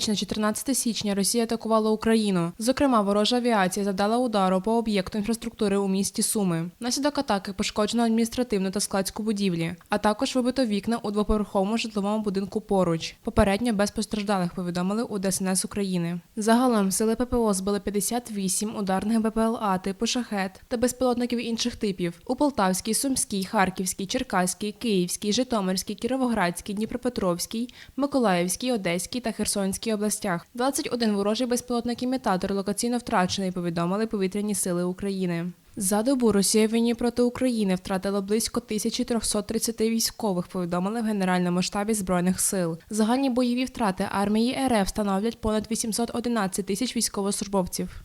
Ніч на 14 січня Росія атакувала Україну. Зокрема, ворожа авіація завдала удару по об'єкту інфраструктури у місті Суми. Внаслідок атаки пошкоджено адміністративну та складську будівлі, а також вибито вікна у двоповерховому житловому будинку поруч. Попередньо без постраждалих повідомили у ДСНС України. Загалом сили ППО збили 58 ударних БПЛА типу шахет та безпілотників інших типів у Полтавській, Сумській, Харківській, Черкаській, Київській, Житомирській, Кіровоградській, Дніпропетровській, Миколаївській, Одеській та Херсонській областях. 21 ворожий безпілотник імітатор локаційно втрачений, повідомили повітряні сили України. За добу Росія війні проти України втратила близько 1330 військових, повідомили в Генеральному штабі збройних сил. Загальні бойові втрати армії РФ становлять понад 811 тисяч військовослужбовців.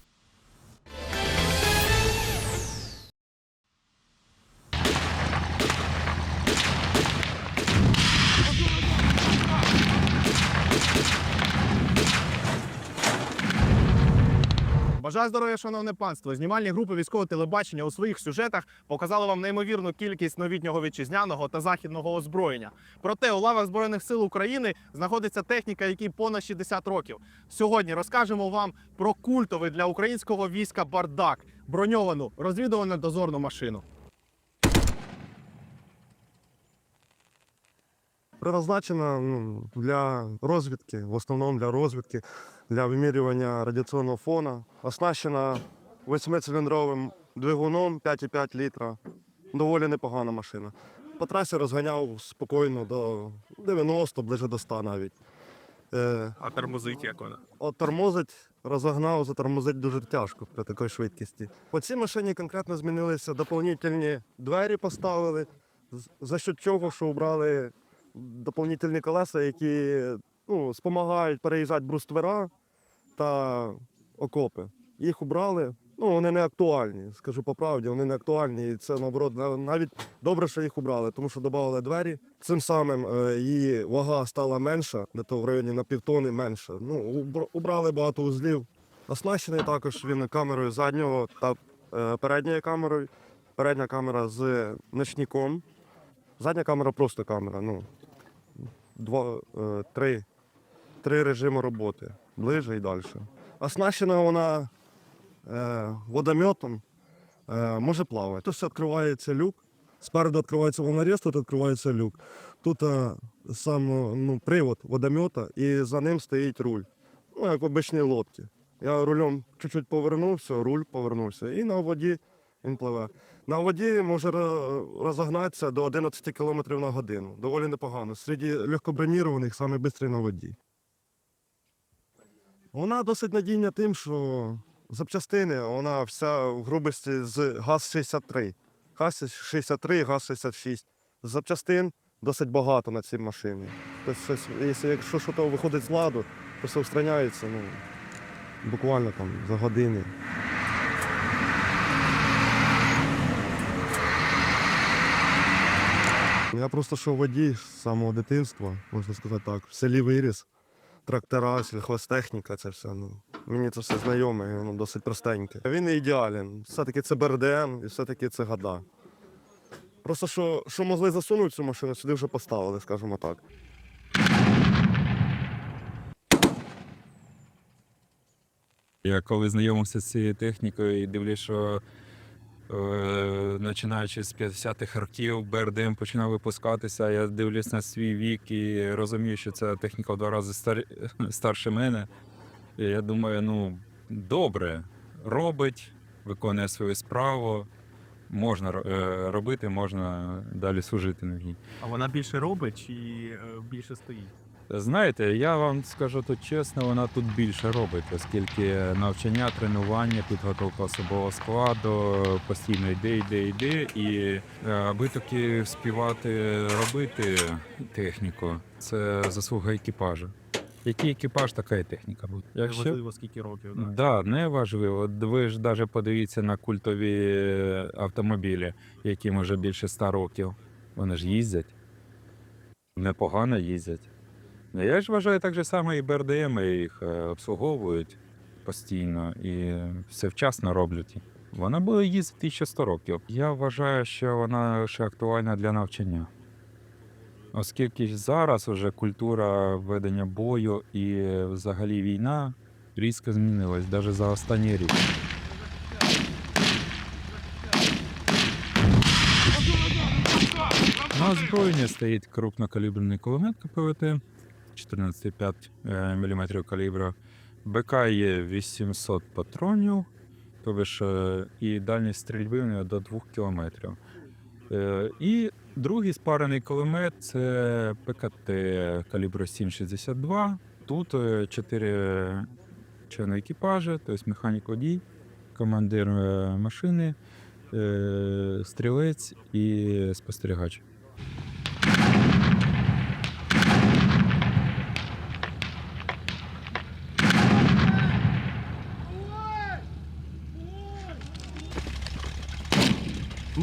Бажаю здоров'я, шановне панство. Знімальні групи військового телебачення у своїх сюжетах показали вам неймовірну кількість новітнього вітчизняного та західного озброєння. Проте у лавах збройних сил України знаходиться техніка, якій понад 60 років. Сьогодні розкажемо вам про культовий для українського війська бардак, броньовану розвідувально дозорну машину. Предназначена ну, для розвідки, в основному для розвідки, для вимірювання радіаційного фону. Оснащена восьмициліндровим двигуном 5,5 літра. Доволі непогана машина. По трасі розганяв спокійно до 90, ближе до 100 навіть. Е, А тормозить як вона? От тормозить, розогнав, затормозить дуже тяжко при такій швидкості. По цій машині конкретно змінилися доповнительні двері поставили, за що чого, що обрали доповнительні колеса, які ну, допомагають переїжджати бруствера та окопи. Їх убрали. Ну, вони не актуальні, скажу по правді, вони не актуальні. І це наоборот навіть добре, що їх убрали, тому що додали двері. Цим самим е, її вага стала менша, де то в районі на півтони менше. Ну, убрали багато узлів. Оснащений також він камерою заднього та е, передньою камерою. Передня камера з ночником. Задня камера просто камера. Ну, два, е, три, три режими роботи. Ближче і далі. Оснащена вона е, водометом, е, може плавати. Тут відкривається люк. Спереду відкривається волнорез, тут відкривається люк. Тут е, сам ну, привод водомета і за ним стоїть руль. Ну, як в обичній лодці. Я рулем чуть-чуть повернувся, руль повернувся. І на воді він пливе. На воді може розогнатися до 11 км на годину. Доволі непогано. Серед легкобронірованих саме швидкий на воді. Вона досить надійна тим, що запчастини, вона вся в грубості з ГАЗ-63. ГАЗ-63, ГАЗ-66. Запчастин досить багато на цій машині. Тобто, якщо, щось виходить з ладу, то все устраняється ну, буквально там за години. Я просто що водій з самого дитинства, можна сказати так, в селі виріс. Трактора, сільхозтехніка, це все. Ну, мені це все знайоме, воно досить простеньке. Він не ідеален. Все-таки це БРДМ і все-таки це гада. Просто що, що могли засунути цю машину, сюди вже поставили, скажімо так. Я коли знайомився з цією технікою і дивлюсь, що починаючи з 50-х років БРДМ починав випускатися, я дивлюсь на свій вік і розумію, що ця техніка в два рази стар... старше мене. І я думаю, ну добре, робить, виконує свою справу, можна е, робити, можна далі служити на ній. А вона більше робить чи е, більше стоїть? Знаєте, я вам скажу тут чесно, вона тут більше робить, оскільки навчання, тренування, підготовка особового складу постійно йде, йде, йде. І е, аби таки співати робити техніку, це заслуга екіпажу. Який екіпаж, така і техніка буде. Якщо Неважливо скільки років. Да? Да, не важливо. От Ви ж навіть подивіться на культові автомобілі, яким вже більше 100 років. Вони ж їздять. Непогано їздять. Ну, Я ж вважаю так же само і БРДМ їх е, обслуговують постійно і все вчасно роблять. Вона буде їздити ще 100 років. Я вважаю, що вона ще актуальна для навчання. Оскільки зараз вже культура ведення бою і взагалі війна різко змінилась, навіть за останній рік. На озброєнні стоїть крупнокаліберний кулемет КПВТ 14,5 мм калібру. БК є 800 патронів, тобто е, і дальність стрільби у нього до 2 км. Е, І другий спарений кулемет це ПКТ калібру 7,62. Тут 4 члени екіпажу, тобто механік водій, командир е, машини, е, стрілець і спостерігач.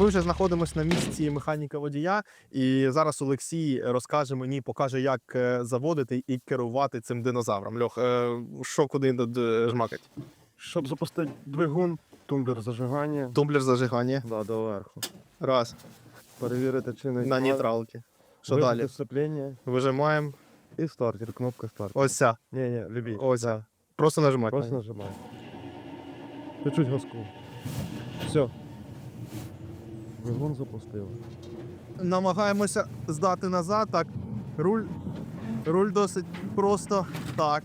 Ми вже знаходимося на місці механіка водія, і зараз Олексій розкаже мені, покаже, як е, заводити і керувати цим динозавром. Льох, е, що куди жмакать? Щоб запустити двигун, тумблер зажигання. Тумблер зажигання. Да, доверху. Раз. Перевірити чинний На склад, нейтралки. Що далі? сцеплення Вижимаємо. і стартер, кнопка стартер. Ось ця. Ні, ні, любі. Ось ця. Просто нажимати. Просто нажимай. Чуть-чуть газку. Все. Двигун запустив. Намагаємося здати назад. Так. Руль. Руль досить просто. Так.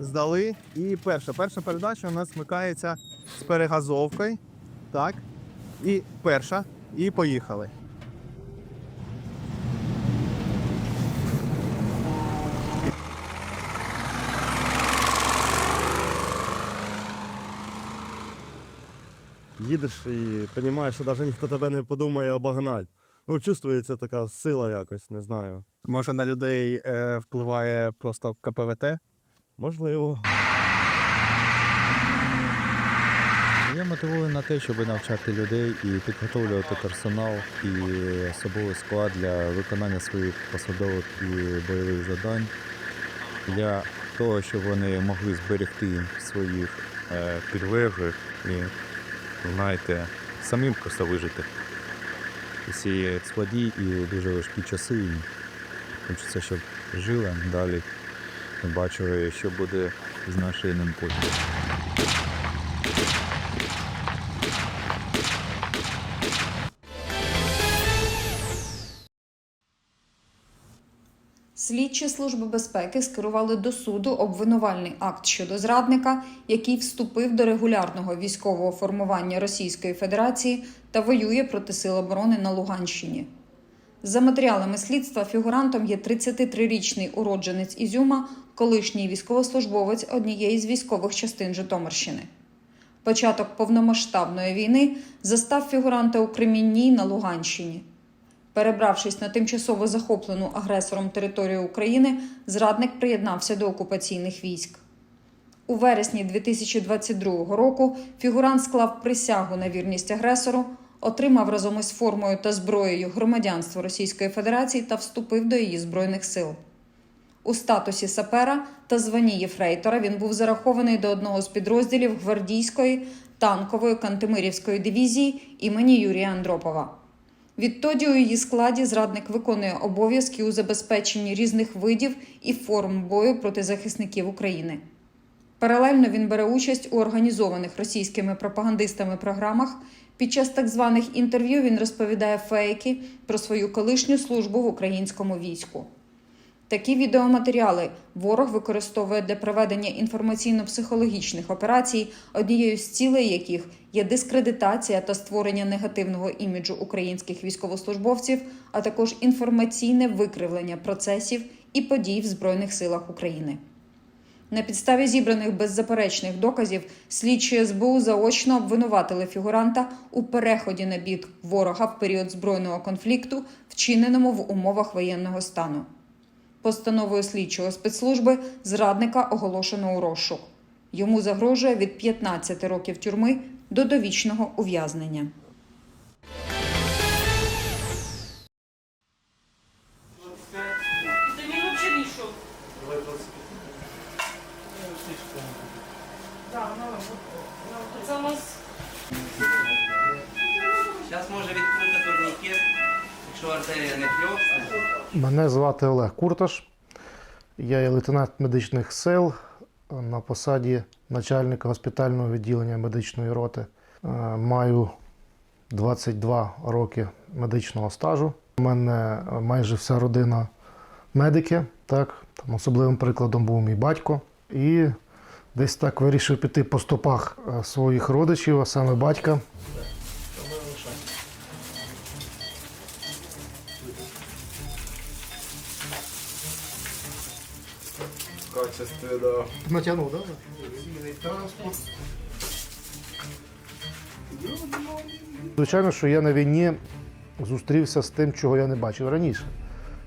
Здали. І перша. Перша передача у нас смикається з перегазовкою. Так. І перша. І поїхали. Їдеш і розумієш, що навіть ніхто тебе не подумає обогнати. Ну, чувствується така сила якось, не знаю. Може на людей е, впливає просто КПВТ. Можливо. Я мотивую на те, щоб навчати людей і підготовлювати персонал і особовий склад для виконання своїх посадових і бойових завдань, для того, щоб вони могли зберегти своїх е, підлеглих і, знаєте, самим просто вижити. Ці складі і дуже важкі часи. Хочеться, щоб жили далі, бачили, що буде з нашою ним Слідчі Служби безпеки скерували до суду обвинувальний акт щодо зрадника, який вступив до регулярного військового формування Російської Федерації та воює проти Сил оборони на Луганщині. За матеріалами слідства фігурантом є 33-річний уродженець Ізюма, колишній військовослужбовець однієї з військових частин Житомирщини. Початок повномасштабної війни застав фігуранта у Кремінній на Луганщині. Перебравшись на тимчасово захоплену агресором територію України, зрадник приєднався до окупаційних військ. У вересні 2022 року фігурант склав присягу на вірність агресору, отримав разом із формою та зброєю громадянство Російської Федерації та вступив до її збройних сил. У статусі сапера та званні єфрейтора він був зарахований до одного з підрозділів гвардійської танкової Кантемирівської дивізії імені Юрія Андропова. Відтоді у її складі зрадник виконує обов'язки у забезпеченні різних видів і форм бою проти захисників України. Паралельно він бере участь у організованих російськими пропагандистами програмах. Під час так званих інтерв'ю він розповідає фейки про свою колишню службу в українському війську. Такі відеоматеріали ворог використовує для проведення інформаційно-психологічних операцій, однією з цілей яких є дискредитація та створення негативного іміджу українських військовослужбовців, а також інформаційне викривлення процесів і подій в Збройних силах України. На підставі зібраних беззаперечних доказів слідчі СБУ заочно обвинуватили фігуранта у переході на бік ворога в період збройного конфлікту, вчиненому в умовах воєнного стану. Постановою слідчого спецслужби зрадника оголошено у розшук. Йому загрожує від 15 років тюрми до довічного ув'язнення. Звати Олег Курташ. Я є лейтенант медичних сил на посаді начальника госпітального відділення медичної роти. Е, Маю 22 роки медичного стажу. У мене майже вся родина медики. Так? Там особливим прикладом був мій батько. І десь так вирішив піти по стопах е, своїх родичів, а саме батька. Да. Натягнув, так? транспорт. Звичайно, що я на війні зустрівся з тим, чого я не бачив раніше.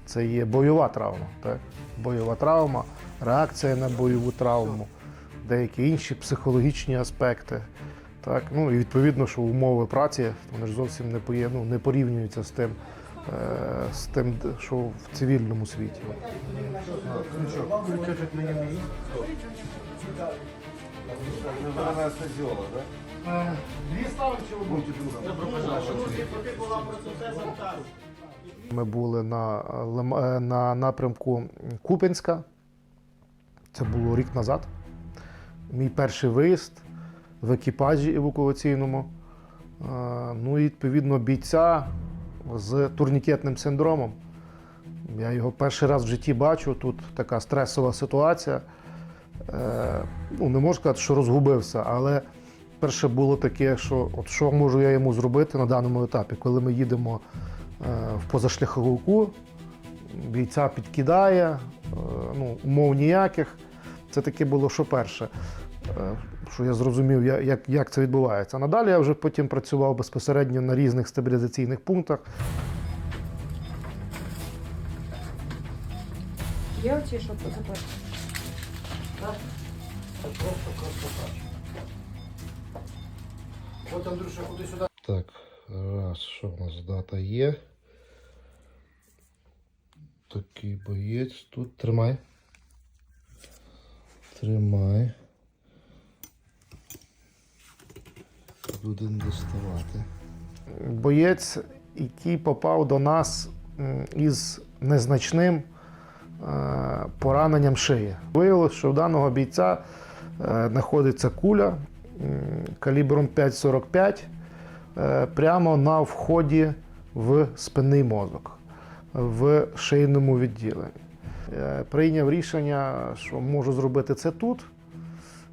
Це є бойова травма. Так? Бойова травма, реакція на бойову травму, деякі інші психологічні аспекти. Так? Ну, і відповідно, що умови праці вони ж зовсім не, поє, ну, не порівнюються з тим, з тим, що в цивільному світі. Ми були на, е, на напрямку Куп'янська. Це було рік назад. Мій перший виїзд в екіпажі евакуаційному. Е, Ну і відповідно бійця з турнікетним синдромом. Я його перший раз в житті бачу. Тут така стресова ситуація. Е, Ну, не можу сказати, що розгубився, але перше було таке, що от що можу я йому зробити на даному етапі, коли ми їдемо е, в позашляховику, бійця підкидає, е, ну, умов ніяких. Це таке було, що перше, що я зрозумів, як, як це відбувається. Надалі я вже потім працював безпосередньо на різних стабілізаційних пунктах. Є оці, що запитати? Так, раз, що в нас дата є. Такий боєць тут. Тримай. Тримай. Будемо доставати. Боєць, який попав до нас із незначним е, пораненням шиї. Виявилося, що в даного бійця е, знаходиться куля калібром 5,45 е, прямо на вході в спинний мозок в шийному відділенні. Прийняв рішення, що можу зробити це тут.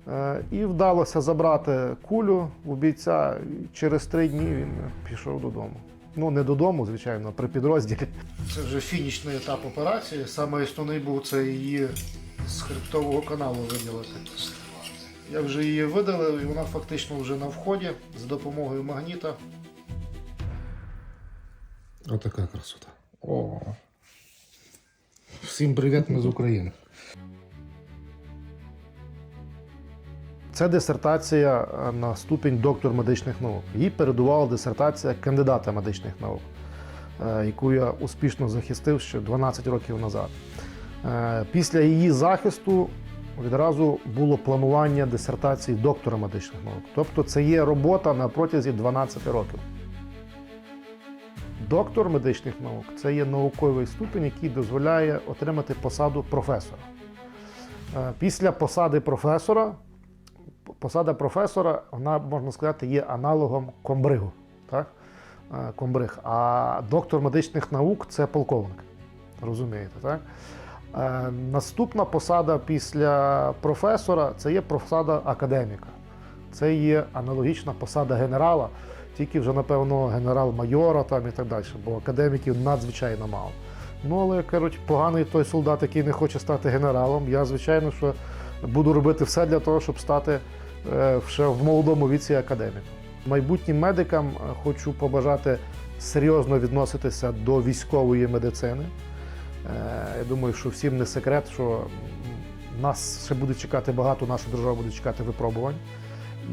Е, І вдалося забрати кулю у бійця. І Через три дні він пішов додому. Ну, не додому, звичайно, а при підрозділі. Це вже фінішний етап операції. Саме основний був це її з хребтового каналу виділити. Я вже її видалив, і вона фактично вже на вході за допомогою магніта. Отака красота. О. Всім привіт, ми з України. Це дисертація е, на ступінь доктор медичних наук. Їй передувала дисертація кандидата медичних наук, е, яку я успішно захистив ще 12 років назад. Е, Після її захисту відразу було планування дисертації доктора медичних наук. Тобто це є робота на протязі 12 років. Доктор медичних наук це є науковий ступінь, який дозволяє отримати посаду професора. Після посади професора, посада професора, вона, можна сказати, є аналогом комбригу. Так? Е, Комбриг. А доктор медичних наук це полковник. Розумієте, так? Е, Наступна посада після професора це є посада академіка. Це є аналогічна посада генерала, тільки вже, напевно, генерал-майора там і так далі, бо академіків надзвичайно мало. Ну, але кажуть, поганий той солдат, який не хоче стати генералом. Я, звичайно, що буду робити все для того, щоб стати ще в молодому віці академіком. Майбутнім медикам е, хочу побажати серйозно відноситися до військової медицини. Е, Я думаю, що всім не секрет, що нас ще буде чекати багато, наша держава буде чекати випробувань.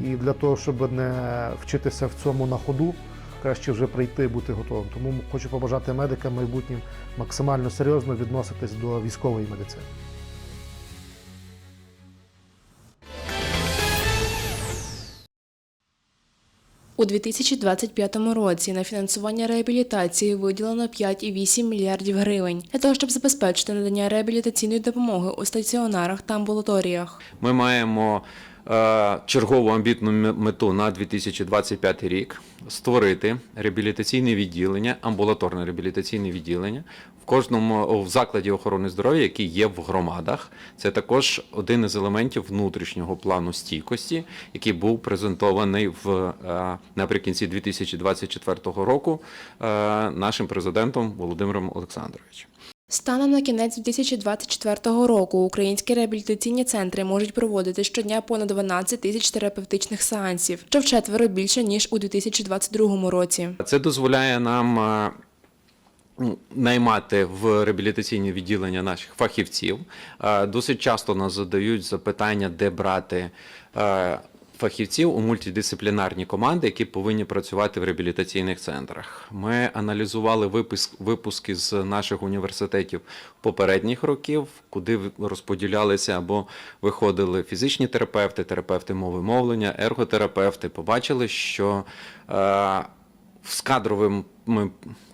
І для того, щоб не вчитися в цьому на ходу, краще вже прийти і бути готовим. Тому хочу побажати медикам майбутнім максимально серйозно відноситись до військової медицини. У У 2025 році. На фінансування реабілітації виділено 5,8 мільярдів гривень. Для того, щоб забезпечити надання реабілітаційної допомоги у стаціонарах та амбулаторіях. Ми маємо е, чергову амбітну мету на 2025 рік. Створити реабілітаційне відділення, амбулаторне реабілітаційне відділення в кожному в закладі охорони здоров'я, який є в громадах. Це також один із елементів внутрішнього плану стійкості, який був презентований в е, наприкінці 2024 року е, нашим президентом Володимиром Олександровичем. Станом на кінець 2024 року українські реабілітаційні центри можуть проводити щодня понад 12 тисяч терапевтичних сеансів, що вчетверо більше ніж у 2022 році. Це дозволяє нам е, наймати в реабілітаційні відділення наших фахівців. Е, Досить часто нас задають запитання, де брати е, фахівців у мультидисциплінарні команди, які повинні працювати в реабілітаційних центрах. Ми аналізували випуск, випуски з наших університетів попередніх років, куди розподілялися або виходили фізичні терапевти, терапевти мови мовлення, ерготерапевти. Побачили, що е, з кадровим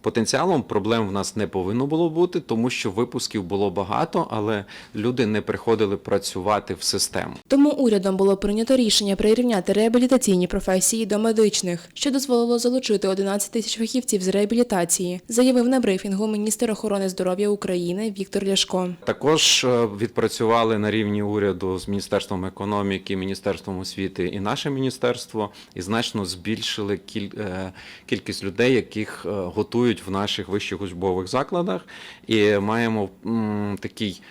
потенціалом проблем в нас не повинно було бути, тому що випусків було багато, але люди не приходили працювати в систему. Тому урядом було прийнято рішення прирівняти реабілітаційні професії до медичних, що дозволило залучити 11 тисяч фахівців з реабілітації, заявив на брифінгу міністр охорони здоров'я України Віктор Ляшко. Також е, відпрацювали на рівні уряду з Міністерством економіки, Міністерством освіти і наше міністерство, і значно збільшили е, кількість людей, яких е, готують в наших вищих учбових закладах, і маємо такий.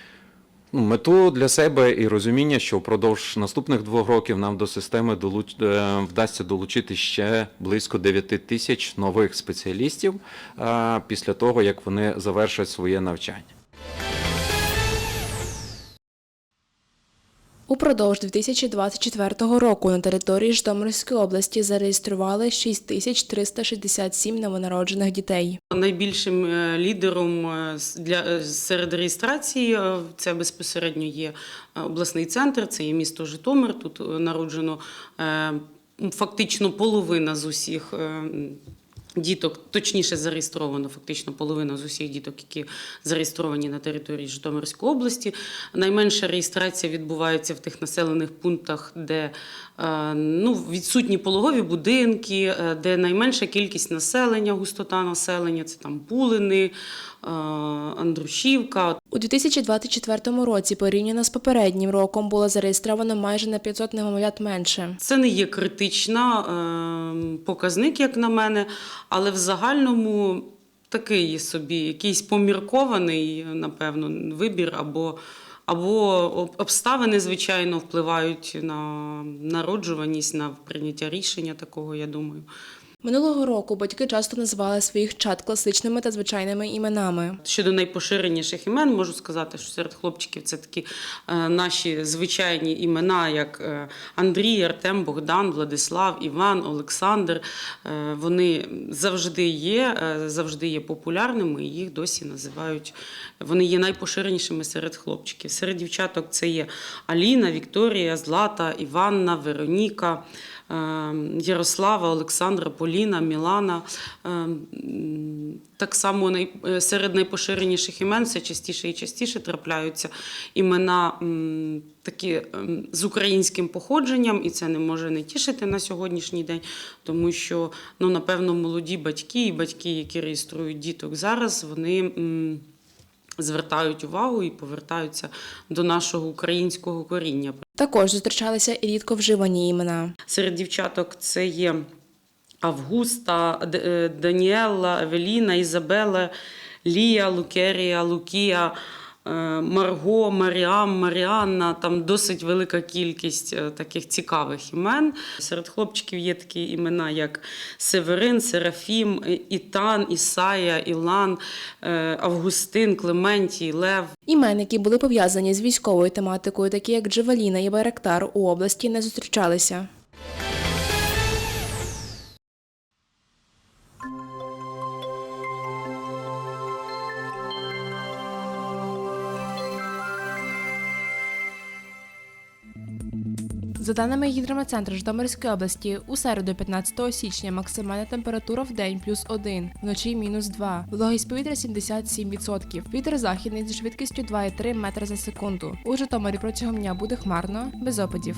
ну, Мету для себе і розуміння, що впродовж наступних двох років нам до системи долуч... е, вдасться долучити ще близько 9 тисяч нових спеціалістів е, після того, як вони завершать своє навчання. Упродовж 2024 року на території Житомирської області зареєстрували 6367 новонароджених дітей. Найбільшим е, лідером е, для е, серед реєстрації це безпосередньо є обласний центр, це є місто Житомир. Тут народжено фактично половина з усіх. Діток точніше зареєстровано фактично половина з усіх діток, які зареєстровані на території Житомирської області. Найменша реєстрація відбувається в тих населених пунктах, де е, ну, відсутні пологові будинки, е, де найменша кількість населення, густота населення це там Пулини, е, Андрушівка. У 2024 році, порівняно з попереднім роком, було зареєстровано майже на 500 немовлят менше. Це не є критична е, показник, як на мене, але в загальному такий собі якийсь поміркований, напевно, вибір або. Або обставини, звичайно, впливають на народжуваність, на прийняття рішення такого, я думаю. Минулого року батьки часто називали своїх чад класичними та звичайними іменами. Щодо найпоширеніших імен, можу сказати, що серед хлопчиків це такі е, наші звичайні імена, як е, Андрій, Артем, Богдан, Владислав, Іван, Олександр. Е, вони завжди є, завжди є популярними, і їх досі називають. Вони є найпоширенішими серед хлопчиків. Серед дівчаток це є Аліна, Вікторія, Злата, Іванна, Вероніка. Е, Ярослава, Олександра, Поліна, Мілана. Е, Так само е, серед найпоширеніших імен все частіше і частіше трапляються імена такі ем, з українським походженням, і це не може не тішити на сьогоднішній день, тому що ну, напевно молоді батьки і батьки, які реєструють діток зараз, вони. Звертають увагу і повертаються до нашого українського коріння. Також зустрічалися і рідко вживані імена. Серед дівчаток це є Августа, е, Евеліна, Ізабела, Лія, Лукерія, Лукія, Марго, Маріам, Маріанна. Там досить велика кількість е, таких цікавих імен. Серед хлопчиків є такі імена, як Северин, Серафім, Ітан, Ісая, Ілан, е, Августин, Клементій, Лев. Імен, які були пов'язані з військовою тематикою, такі як Джевеліна і Байрактар, у області не зустрічалися. За даними гідрометцентру Житомирської області, у середу 15 січня максимальна температура в день плюс 1, вночі мінус 2, вологість повітря 77%, вітер західний зі швидкістю 2,3 метри за секунду. У Житомирі протягом дня буде хмарно, без опадів.